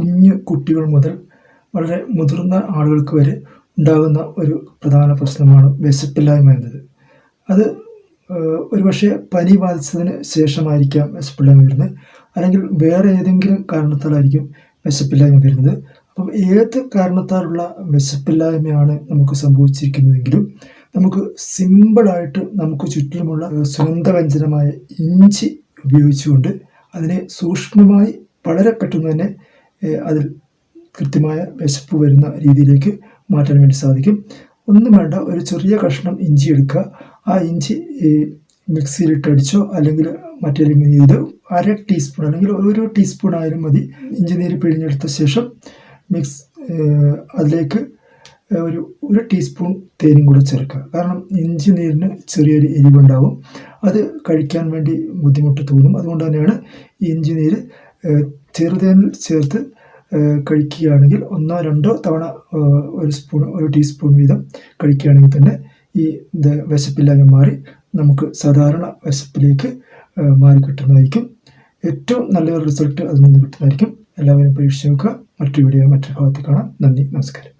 കുഞ്ഞു കുട്ടികൾ മുതൽ വളരെ മുതിർന്ന ആളുകൾക്ക് വരെ ഉണ്ടാകുന്ന ഒരു പ്രധാന പ്രശ്നമാണ് വിശപ്പില്ലായ്മ എന്നത്. അത് ഒരുപക്ഷെ പനി ബാധിച്ചതിന് ശേഷമായിരിക്കാം വിശപ്പില്ലായ്മ വരുന്നത്. അല്ലെങ്കിൽ വേറെ ഏതെങ്കിലും കാരണത്താലായിരിക്കും വിശപ്പില്ലായ്മ വരുന്നത്. അപ്പം ഏത് കാരണത്താലുള്ള വിശപ്പില്ലായ്മയാണ് നമുക്ക് സംഭവിച്ചിരിക്കുന്നതെങ്കിലും നമുക്ക് സിമ്പിളായിട്ട് നമുക്ക് ചുറ്റിലുമുള്ള സുഗന്ധവ്യഞ്ജനമായ ഇഞ്ചി ഉപയോഗിച്ചുകൊണ്ട് അതിനെ സൂക്ഷ്മമായി വളരെ പെട്ടെന്ന് തന്നെ അതിൽ കൃത്യമായ വിശപ്പ് വരുന്ന രീതിയിലേക്ക് മാറ്റാൻ വേണ്ടി സാധിക്കും. ഒന്നും വേണ്ട ഒരു ചെറിയ കഷ്ണം ഇഞ്ചി എടുക്കുക. ആ ഇഞ്ചി മിക്സിയിലിട്ടടിച്ചോ അല്ലെങ്കിൽ മറ്റേതെങ്കിലും ഇത് അര ടീസ്പൂൺ അല്ലെങ്കിൽ ഓരോ ടീസ്പൂൺ ആയാലും മതി. ഇഞ്ചി നീര് പിഴിഞ്ഞെടുത്ത ശേഷം മിക്സ് അതിലേക്ക് ഒരു ഒരു ടീസ്പൂൺ തേനും കൂടെ ചേർക്കുക. കാരണം ഇഞ്ചി നീരിന് ചെറിയൊരു എരിവുണ്ടാവും. അത് കഴിക്കാൻ വേണ്ടി ബുദ്ധിമുട്ട് തോന്നും. അതുകൊണ്ട് തന്നെയാണ് ഇഞ്ചി നീര് ചെറുതേനിൽ ചേർത്ത് കഴിക്കുകയാണെങ്കിൽ ഒന്നോ രണ്ടോ തവണ ഒരു സ്പൂൺ ഒരു ടീസ്പൂൺ വീതം കഴിക്കുകയാണെങ്കിൽ തന്നെ ഈ വിശപ്പില്ലായ്മ മാറി നമുക്ക് സാധാരണ വിശപ്പിലേക്ക് മാറി കിട്ടുന്നതായിരിക്കും. ഏറ്റവും നല്ലൊരു റിസൾട്ട് അതിൽ നിന്ന് കിട്ടുന്നതായിരിക്കും. എല്ലാവരും പരീക്ഷിച്ച് നോക്കുക. മറ്റൊരു വീഡിയോ മറ്റൊരു ഭാഗത്ത് കാണാം. നന്ദി. നമസ്കാരം.